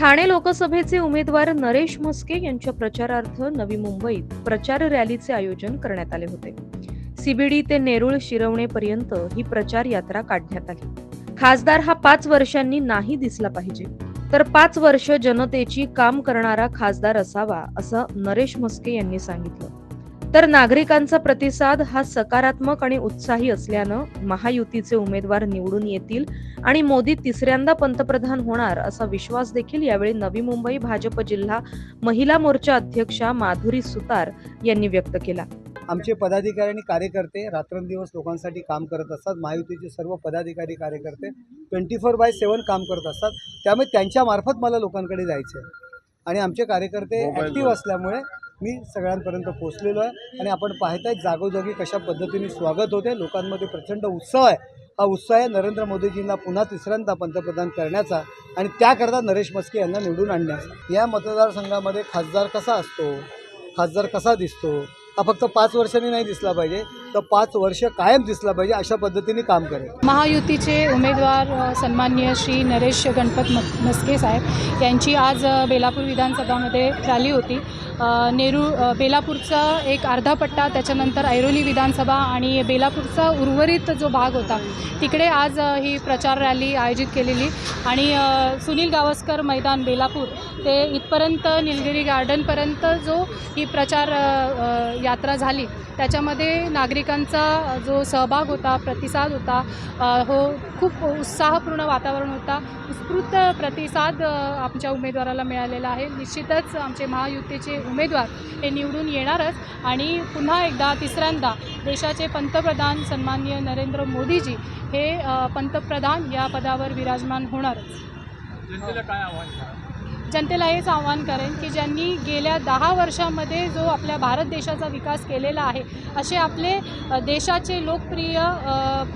ठाणे लोकसभेचे उमेदवार नरेश म्हस्के यांच्या प्रचारार्थ नवी मुंबईत प्रचार रॅलीचे आयोजन करण्यात आले होते. सीबीडी ते नेरुळ शिरवणेपर्यंत ही प्रचार यात्रा काढण्यात आली. खासदार हा पाच वर्षांनी नाही दिसला पाहिजे. तर पाच वर्ष जनतेची काम करणारा खासदार असावा असं नरेश म्हस्के यांनी सांगितलं. तर नागरिकांचा प्रतिसाद हा सकारात्मक आणि उत्साही असल्यानं महायुतीचे उमेदवार निवडून येतील आणि मोदी तिसऱ्यांदा पंतप्रधान होणार असा विश्वास देखील यावेळी नवी मुंबई भाजप जिल्हा महिला मोर्चा अध्यक्षा माधुरी सुतार यांनी व्यक्त केला. आमचे पदाधिकारी आणि कार्यकर्ते रात्रंदिवस लोकांसाठी काम करत असतात. महायुतीचे सर्व पदाधिकारी कार्यकर्ते ट्वेंटी फोर बाय सेवन काम करत असतात. त्यामुळे त्यांच्यामार्फत मला लोकांकडे जायचं आहे आणि आमचे कार्यकर्ते ॲक्टिव्ह असल्यामुळे मी सगळ्यांपर्यंत पोहोचलेलो आहे आणि आपण पाहताय जागोजागी कशा पद्धतीने स्वागत होते. लोकांमध्ये प्रचंड उत्साह आहे. हा उत्साह आहे नरेंद्र मोदीजींना पुन्हा तिसऱ्यांदा पंतप्रधान करण्याचा आणि त्याकरता नरेश मस्के यांना निवडून आणण्याचा. या मतदारसंघामध्ये खासदार कसा असतो? खासदार कसा दिसतो? हा फक्त पाच वर्षांनी नाही दिसला पाहिजे. तर पाच वर्ष कायम दिसला पाहिजे अशा पद्धतीने काम करेल. महायुतीचे उमेदवार अ, सन्माननीय श्री नरेश गणपत मस्के साहेब यांची आज बेलापूर विधानसभामध्ये रॅली होती. नेहरू नेरू बेलापूरचा एक अर्धा पट्टा त्याच्यानंतर ऐरोली विधानसभा आणि बेलापूरचा उर्वरित जो भाग होता तिकडे आज ही प्रचार रॅली आयोजित केलेली. आणि सुनील गावस्कर मैदान बेलापूर ते इथपर्यंत निलगिरी गार्डनपर्यंत जो ही प्रचार यात्रा झाली त्याच्यामध्ये नागरिक नागरिकांचा जो सहभाग होता प्रतिसाद होता हो खूप उत्साहपूर्ण वातावरण होता. उत्स्फूर्त प्रतिसाद आमच्या उमेदवाराला मिळालेला आहे. निश्चितच आमचे महायुतीचे उमेदवार हे निवडून येणारच. आणि पुन्हा एकदा तिसऱ्यांदा देशाचे पंतप्रधान सन्माननीय नरेंद्र मोदीजी हे पंतप्रधान या पदावर विराजमान होणारच. जनतेला जनतेला हेच आव्हान करेन की ज्यांनी गेल्या दहा वर्षामध्ये जो आपल्या भारत देशाचा विकास केलेला आहे असे आपले देशाचे लोकप्रिय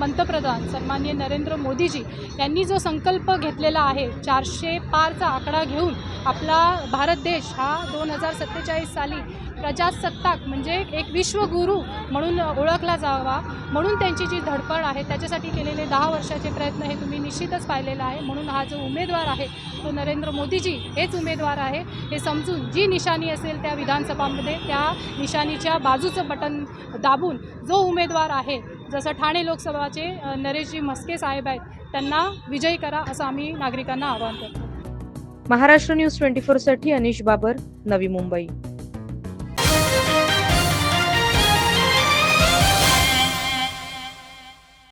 पंतप्रधान सन्माननीय नरेंद्र मोदीजी यांनी जो संकल्प घेतलेला आहे चारशे पारचा आकडा घेऊन आपला भारत देश हा दोन हजार सत्तेचाळीस साली प्रजासत्ताक म्हणजे एक विश्वगुरू म्हणून ओळखला जावा म्हणून त्यांची जी धडपड आहे त्याच्यासाठी केलेले दहा वर्षाचे प्रयत्न हे तुम्ही निश्चितच पाहिलेला आहे. म्हणून हा जो उमेदवार आहे तो नरेंद्र मोदीजी हेच उमेदवार आहे. हे समजून जी निशाणी असेल त्या विधानसभामध्ये त्या निशाणीच्या बाजूचं बटन दाबून जो उमेदवार आहे जसं ठाणे लोकसभाचे नरेशजी म्हस्के साहेब आहेत त्यांना विजयी करा असं आम्ही नागरिकांना आवाहन करतो. महाराष्ट्र न्यूज ट्वेंटी फोरसाठी अनिश बाबर नवी मुंबई.